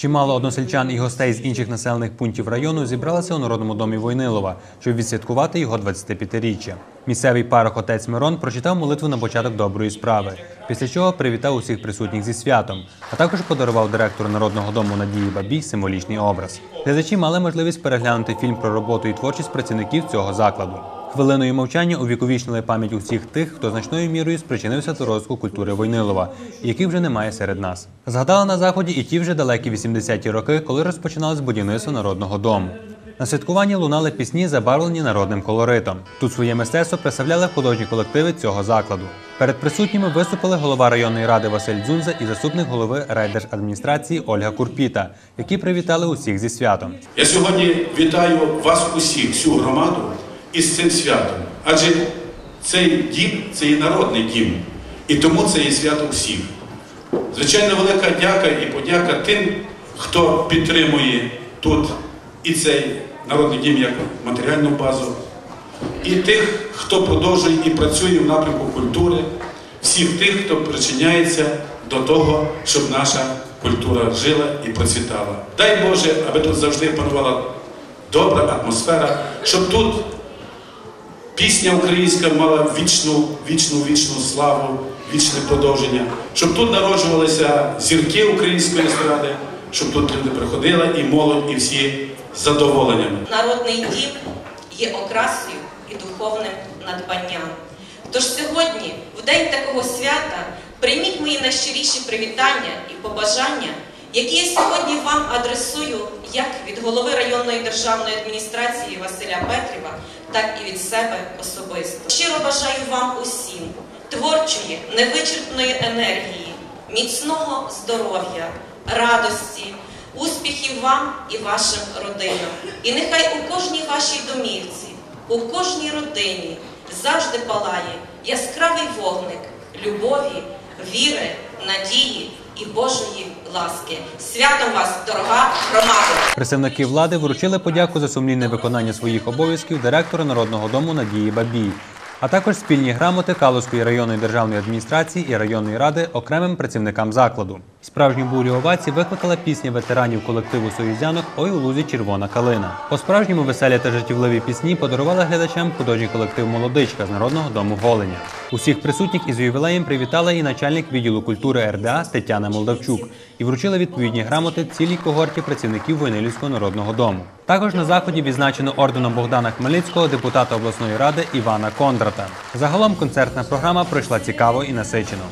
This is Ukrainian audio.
Чимало односельчан і гостей з інших населених пунктів району зібралися у Народному домі Войнилова, щоб відсвяткувати його 25-річчя. Місцевий парох отець Мирон прочитав молитву на початок доброї справи, після чого привітав усіх присутніх зі святом, а також подарував директору Народного дому Надії Бабій символічний образ. Глядачі мали можливість переглянути фільм про роботу і творчість працівників цього закладу. Хвилиною мовчання увіковічнили пам'ять усіх тих, хто значною мірою спричинився до розвитку культури Войнилова, яких вже немає серед нас. Згадали на заході і ті вже далекі 80-ті роки, коли розпочиналось будівництво народного дому. На святкуванні лунали пісні, забарвлені народним колоритом. Тут своє мистецтво представляли художні колективи цього закладу. Перед присутніми виступили голова районної ради Василь Дзунза і заступник голови райдержадміністрації Ольга Курпіта, які привітали усіх зі святом. Я сьогодні вітаю вас усіх, всю громаду із цим святом. Адже цей дім це і народний дім. І тому це є свято всіх. Звичайно, велика дяка і подяка тим, хто підтримує тут і цей народний дім як матеріальну базу, і тих, хто продовжує і працює в напрямку культури, всіх тих, хто причиняється до того, щоб наша культура жила і процвітала. Дай Боже, аби тут завжди панувала добра атмосфера, щоб тут пісня українська мала вічну, вічну, вічну славу, вічне продовження, щоб тут народжувалися зірки української естради, щоб тут люди приходили і молодь, і всі з задоволенням. Народний дім є окрасою і духовним надбанням. Тож сьогодні, в день такого свята, прийміть мої найщиріші привітання і побажання, які я сьогодні вам адресую як від голови районної державної адміністрації Василя Петріва, так і від себе особисто. Щиро бажаю вам усім творчої, невичерпної енергії, міцного здоров'я, радості, успіхів вам і вашим родинам. І нехай у кожній вашій домівці, у кожній родині завжди палає яскравий вогник любові, віри, надії і Божої ласки. Святом вас, дорога громада! Представники влади вручили подяку за сумлінне виконання своїх обов'язків директора Народного дому Надії Бабій, а також спільні грамоти Калузької районної державної адміністрації і районної ради окремим працівникам закладу. Справжню бурю овацій викликала пісня ветеранів колективу Союзянок Ой у лузі червона калина. По справжньому веселі та життєвливі пісні подарувала глядачам художній колектив Молодичка з народного дому Голеня. Усіх присутніх із ювілеєм привітала і начальник відділу культури РДА Тетяна Молдавчук і вручили відповідні грамоти цілій когорті працівників Войнилівського народного дому. Також на заході відзначено орденом Богдана Хмельницького депутата обласної ради Івана Кондрата. Загалом концертна програма пройшла цікаво і насичено.